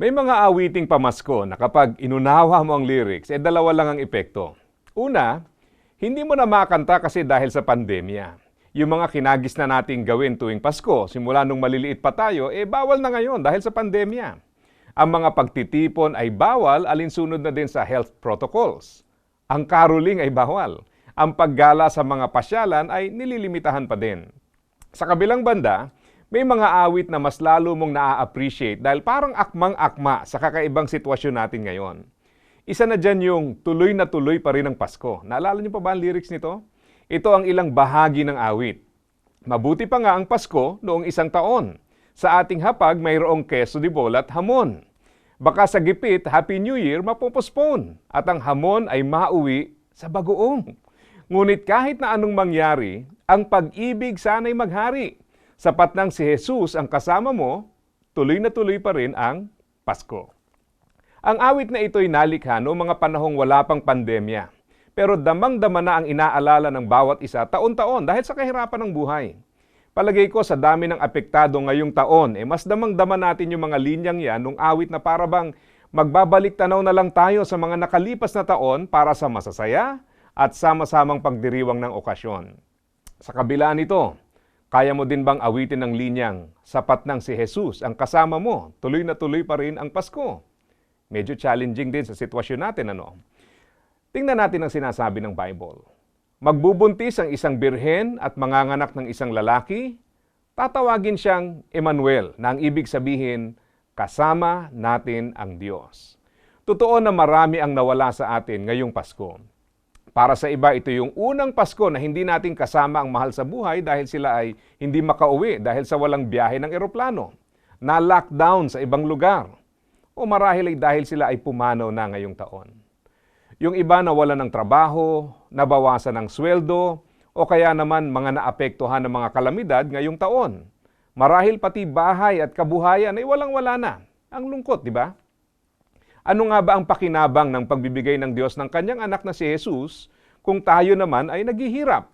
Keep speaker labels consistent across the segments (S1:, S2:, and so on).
S1: May mga awiting pamasko na kapag inunawa mo ang lyrics, eh dalawa lang ang epekto. Una, hindi mo na makanta kasi dahil sa pandemya. Yung mga kinagis na nating gawin tuwing Pasko, simula nung maliliit pa tayo, eh bawal na ngayon dahil sa pandemya. Ang mga pagtitipon ay bawal alinsunod na din sa health protocols. Ang caroling ay bawal. Ang paggala sa mga pasyalan ay nililimitahan pa din. Sa kabilang banda, may mga awit na mas lalo mong naa-appreciate dahil parang akmang-akma sa kakaibang sitwasyon natin ngayon. Isa na dyan yung tuloy na tuloy pa rin ang Pasko. Naalala niyo pa ba ang lyrics nito? Ito ang ilang bahagi ng awit. Mabuti pa nga ang Pasko noong isang taon. Sa ating hapag mayroong keso de bola at hamon. Baka sa gipit, Happy New Year mapopospone at ang hamon ay mauwi sa bagoong. Ngunit kahit na anong mangyari, ang pag-ibig sana'y maghari. Sapat nang si Jesus ang kasama mo, tuloy na tuloy pa rin ang Pasko. Ang awit na ito'y nalikha noong mga panahong wala pang pandemya. Pero damang-dama na ang inaalala ng bawat isa taon-taon dahil sa kahirapan ng buhay. Palagay ko sa dami ng apektado ngayong taon, eh mas damang-dama natin yung mga linyang yan nung awit na para bang magbabalik tanaw na lang tayo sa mga nakalipas na taon para sa masasaya at sama-samang pagdiriwang ng okasyon. Sa kabila nito, kaya mo din bang awitin ng linyang, sapat nang si Jesus ang kasama mo, tuloy na tuloy pa rin ang Pasko? Medyo challenging din sa sitwasyon natin, ano? Tingnan natin ang sinasabi ng Bible. Magbubuntis ang isang birhen at manganganak ng isang lalaki, tatawagin siyang Emmanuel na ang ibig sabihin, kasama natin ang Diyos. Totoo na marami ang nawala sa atin ngayong Pasko. Para sa iba, ito yung unang Pasko na hindi natin kasama ang mahal sa buhay dahil sila ay hindi makauwi dahil sa walang biyahe ng eroplano, na lockdown sa ibang lugar, o marahil ay dahil sila ay pumanaw na ngayong taon. Yung iba nawala ng trabaho, nabawasan ng sweldo, o kaya naman mga naapektuhan ng mga kalamidad ngayong taon. Marahil pati bahay at kabuhayan ay walang-wala na. Ang lungkot, di ba? Ano nga ba ang pakinabang ng pagbibigay ng Diyos ng kanyang anak na si Jesus kung tayo naman ay naghihirap?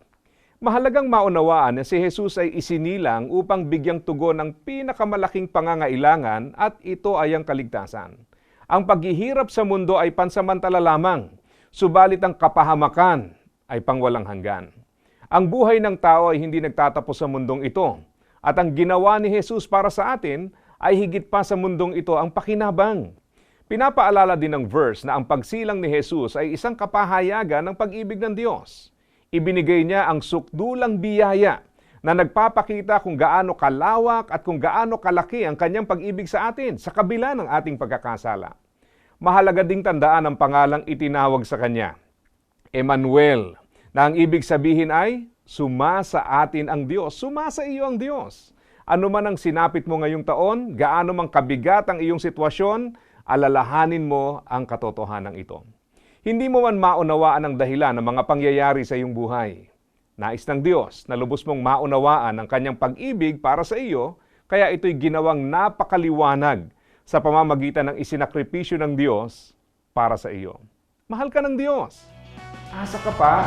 S1: Mahalagang maunawaan na si Jesus ay isinilang upang bigyang tugon ng pinakamalaking pangangailangan at ito ay ang kaligtasan. Ang paghihirap sa mundo ay pansamantala lamang, subalit ang kapahamakan ay pangwalang hanggan. Ang buhay ng tao ay hindi nagtatapos sa mundong ito, at ang ginawa ni Jesus para sa atin ay higit pa sa mundong ito ang pakinabang. Pinapaalala din ng verse na ang pagsilang ni Jesus ay isang kapahayagan ng pag-ibig ng Diyos. Ibinigay niya ang sukdulang biyaya na nagpapakita kung gaano kalawak at kung gaano kalaki ang kanyang pag-ibig sa atin sa kabila ng ating pagkakasala. Mahalaga ding tandaan ang pangalang itinawag sa kanya, Emmanuel, na ang ibig sabihin ay sumasa atin ang Diyos, sumasa iyo ang Diyos. Ano man ang sinapit mo ngayong taon, gaano mang kabigat ang iyong sitwasyon, alalahanin mo ang katotohanan ito. Hindi mo man maunawaan ang dahilan ng mga pangyayari sa iyong buhay. Nais ng Diyos na lubos mong maunawaan ang kanyang pag-ibig para sa iyo, kaya ito'y ginawang napakaliwanag sa pamamagitan ng isinakripisyo ng Diyos para sa iyo. Mahal ka ng Diyos. Asa ka pa